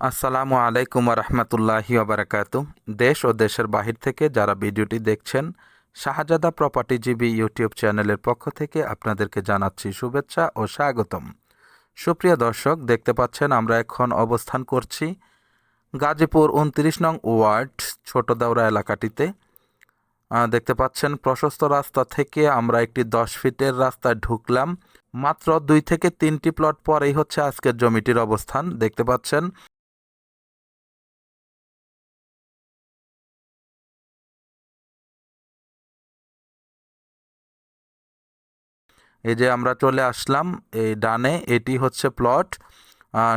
আসসালামু আলাইকুম রহমতুল্লাহি ওবরাকাত দেশ ও দেশের বাহির থেকে যারা ভিডিওটি দেখছেন, শাহজাদা প্রপার্টিজীবী ইউটিউব চ্যানেলের পক্ষ থেকে আপনাদেরকে জানাচ্ছি শুভেচ্ছা ও স্বাগতম। সুপ্রিয় দর্শক, দেখতে পাচ্ছেন আমরা এখন অবস্থান করছি গাজীপুর উনত্রিশ নং ওয়ার্ড ছোট দাউরা এলাকাটিতে দেখতে পাচ্ছেন প্রশস্ত রাস্তা থেকে আমরা একটি দশ ফিটের রাস্তায় ঢুকলাম। মাত্র দুই থেকে তিনটি প্লট পরেই হচ্ছে আজকের জমিটির অবস্থান। দেখতে পাচ্ছেন এই যে আমরা চলে আসলাম এই ডানে, এটি হচ্ছে প্লট।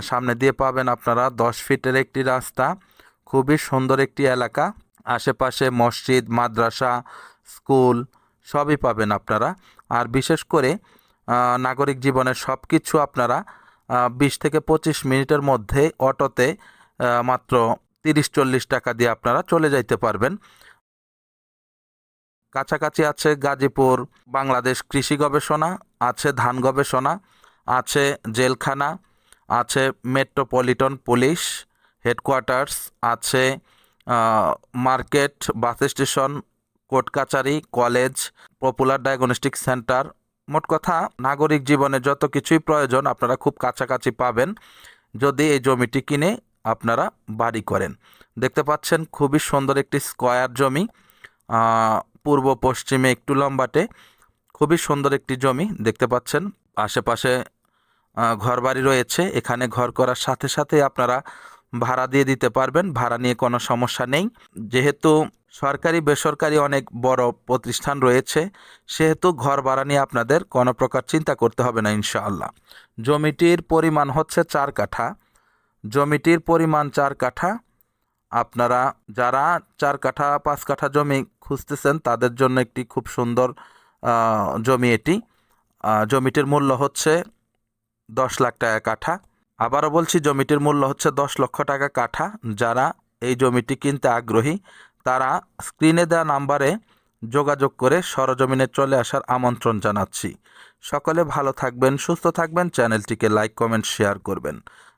সামনে দিয়ে পাবেন আপনারা দশ ফিটের একটি রাস্তা, খুবই সুন্দর একটি এলাকা। আশেপাশে মসজিদ, মাদ্রাসা, স্কুল, সবই পাবেন আপনারা। আর বিশেষ করে নাগরিক জীবনের সব কিছু আপনারা বিশ থেকে পঁচিশ মিনিটের মধ্যে অটোতে মাত্র তিরিশ চল্লিশ টাকা দিয়ে আপনারা চলে যাইতে পারবেন। কাছাকাছি আছে গাজীপুর, বাংলাদেশ কৃষি গবেষণা, আছে ধান গবেষণা, আছে জেলখানা, আছে মেট্রোপলিটন পুলিশ হেডকোয়ার্টার্স, আছে মার্কেট, বাস স্টেশন, কোর্ট কাচারি কলেজ, পপুলার ডায়াগনস্টিক সেন্টার। মোট কথা, নাগরিক জীবনে যত কিছুই প্রয়োজন আপনারা খুব কাছাকাছি পাবেন। যদি এই জমিটি কিনে আপনারা বাড়ি করেন। দেখতে পাচ্ছেন খুবই সুন্দর একটি স্কয়ার জমি। পূর্ব পশ্চিমে একটু লম্বাটে, খুবই সুন্দর একটি জমি দেখতে পাচ্ছেন। আশেপাশে ঘরবাড়ি রয়েছে। এখানে ঘর করার সাথে সাথে আপনারা ভাড়া দিয়ে দিতে পারবেন। ভাড়া নিয়ে কোনো সমস্যা নেই। যেহেতু সরকারি, বেসরকারি অনেক বড় প্রতিষ্ঠান রয়েছে, সেহেতু ঘর ভাড়া নিয়ে আপনাদের কোনো প্রকার চিন্তা করতে হবে না, ইনশাআল্লাহ। জমিটির পরিমাণ হচ্ছে চার কাঠা। জমিটির পরিমাণ চার কাঠা। আপনারা যারা চার কাঠা, পাঁচ কাঠা জমি খুঁজতেছেন, তাদের জন্য একটি খুব সুন্দর জমি এটি। জমিটির মূল্য হচ্ছে দশ লাখ টাকা কাঠা। আবারও বলছি, জমিটির মূল্য হচ্ছে দশ লক্ষ টাকা কাঠা। যারা এই জমিটি কিনতে আগ্রহী, তারা স্ক্রিনে দেওয়া নাম্বারে যোগাযোগ করে সরজমিনে চলে আসার আমন্ত্রণ জানাচ্ছি। সকলে ভালো থাকবেন, সুস্থ থাকবেন, চ্যানেলটিকে লাইক, কমেন্ট, শেয়ার করবেন।